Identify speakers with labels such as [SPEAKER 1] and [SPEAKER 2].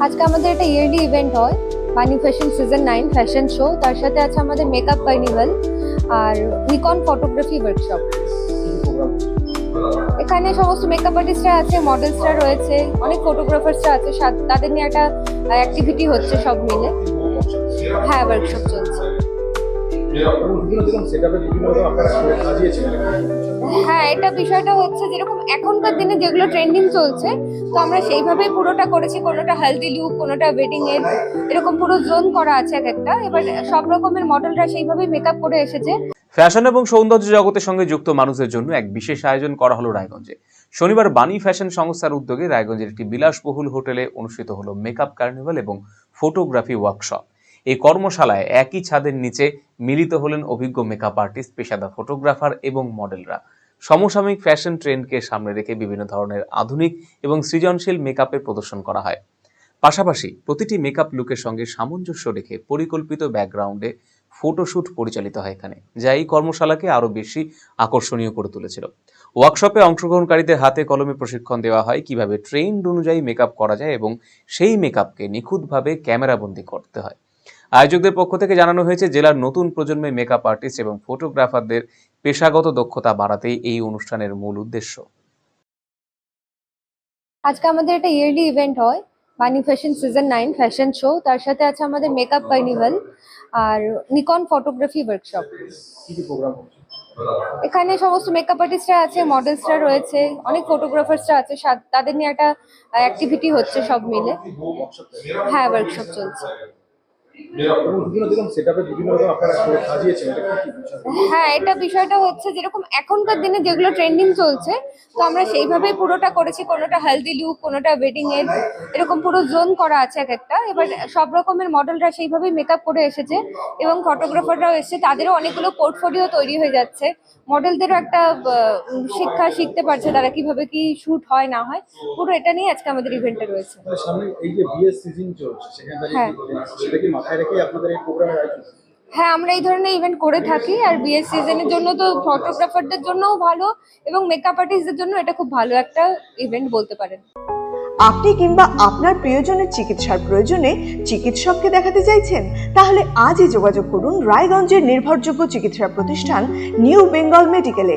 [SPEAKER 1] আজকে আমাদের একটা ইয়ারলি ইভেন্ট হয় Bunny fashion season nine fashion show তার সাথে আছে আমাদের মেকআপ কার্নিভাল আর নিকন ফটোগ্রাফি ওয়ার্কশপ এখানে সমস্ত মেকআপ আর্টিস্টরা আছে মডেলসরা রয়েছে, অনেক ফটোগ্রাফার্সরা আছে তাদের নিয়ে একটা অ্যাক্টিভিটি হচ্ছে সব মিলে। হ্যাঁ ওয়ার্কশপ চলছে। হ্যাঁ এটা বিষয়টা হচ্ছে যেরকম এখনকার দিনে যেগুলো ট্রেন্ডিং চলছে তো আমরা সেইভাবেই পুরোটা করেছি কোনোটা হেলদি লুক কোনোটা ওয়েডিং এর এরকম পুরো জোন করা আছে এক একটা। এবার সব রকমের মডেলরা সেইভাবেই মেকআপ করে এসেছে।
[SPEAKER 2] ফ্যাশন এবং সৌন্দর্য জগতের সঙ্গে যুক্ত মানুষের জন্য এক বিশেষ আয়োজন করা হলো রায়গঞ্জে। শনিবার বাণী ফ্যাশন সংস্থার উদ্যোগে রায়গঞ্জের একটি বিলাসবহুল হোটেলে অনুষ্ঠিত হলো মেকআপ কার্নিভাল এবং ফটোগ্রাফি ওয়ার্কশপ এই কর্মশালায় একই ছাদের নিচে মিলিত হলেন অভিজ্ঞ মেকআপ আর্টিস্ট পেশাদার ফটোগ্রাফার এবং মডেলরা সমসাময়িক ফ্যাশন ট্রেন্ডকে সামনে রেখে বিভিন্ন ধরনের আধুনিক এবং সৃজনশীল মেকআপের প্রদর্শন করা হয়। পাশাপাশি প্রতিটি মেকআপ লুকের সঙ্গে সামঞ্জস্য রেখে পরিকল্পিত ব্যাকগ্রাউন্ডে ফটোশ্যুট পরিচালিত হয় এখানে, যা এই কর্মশালাকে আরও বেশি আকর্ষণীয় করে তুলেছিল। ওয়ার্কশপে অংশগ্রহণকারীদের হাতে কলমে প্রশিক্ষণ দেওয়া হয় কীভাবে ট্রেন্ড অনুযায়ী মেকআপ করা যায় এবং সেই মেকআপকে নিখুঁতভাবে ক্যামেরাবন্দি করতে হয়। আয়োজকদের পক্ষ থেকে জানানো হয়েছে, জেলার নতুন প্রজন্মের মেকআপ আর্টিস্ট এবং ফটোগ্রাফারদের পেশাগত দক্ষতা বাড়াতেই এই অনুষ্ঠানের মূল উদ্দেশ্য।
[SPEAKER 1] আজকে আমাদের একটা ইয়ারলি ইভেন্ট হয় Bunny fashion season nine fashion show তার সাথে আছে আমাদের মেকআপ কার্নিভাল আর নিকন ফটোগ্রাফি ওয়ার্কশপ এখানে সমস্ত মেকআপ আর্টিস্টরা আছে মডেলসরা রয়েছে, অনেক ফটোগ্রাফার্সরা আছে তাদের নিয়ে একটা অ্যাক্টিভিটি হচ্ছে সব মিলে। হ্যাঁ ওয়ার্কশপ চলছে। হ্যাঁ এটা বিষয়টা হচ্ছে যেরকম এখনকার দিনে যেগুলো ট্রেন্ডিং চলছে তো আমরা সেইভাবেই পুরোটা করেছি কোনোটা হেলদি লুক কোনোটা ওয়েডিং এর এরকম পুরো জোন করা আছে এক একটা। এবার সব রকমের মডেলরা সেইভাবেই মেকআপ করে এসেছে এবং ফটোগ্রাফাররাও এসেছে তাদেরও অনেকগুলো পোর্টফোলিও তৈরি হয়ে যাচ্ছে। মডেলদেরও একটা শিক্ষা শিখতে পারছে তারা কীভাবে কি শুট হয় না হয় পুরো এটা নিয়ে আজকে আমাদের ইভেন্টটা রয়েছে।
[SPEAKER 3] মানে সামনে এই যে বিএস সিজন চলছে সেখানে
[SPEAKER 1] হ্যাঁ।
[SPEAKER 3] সেটা কি মাথায় রেখে আপনাদের এই প্রোগ্রামের আয়োজন
[SPEAKER 1] হ্যাঁ আমরা এই ধরনের ইভেন্ট করে থাকি আর বিয়ের সিজনের জন্য তো ফটোগ্রাফারদের জন্যও ভালো এবং মেকআপ আর্টিস্টদের জন্য এটা খুব ভালো একটা ইভেন্ট বলতে পারেন।
[SPEAKER 4] আপনি কিংবা আপনার প্রিয়জনের চিকিৎসার প্রয়োজনে চিকিৎসককে দেখাতে চাইছেন? তাহলে আজই যোগাযোগ করুন রায়গঞ্জের নির্ভরযোগ্য চিকিৎসা প্রতিষ্ঠান নিউ বেঙ্গল মেডিকেলে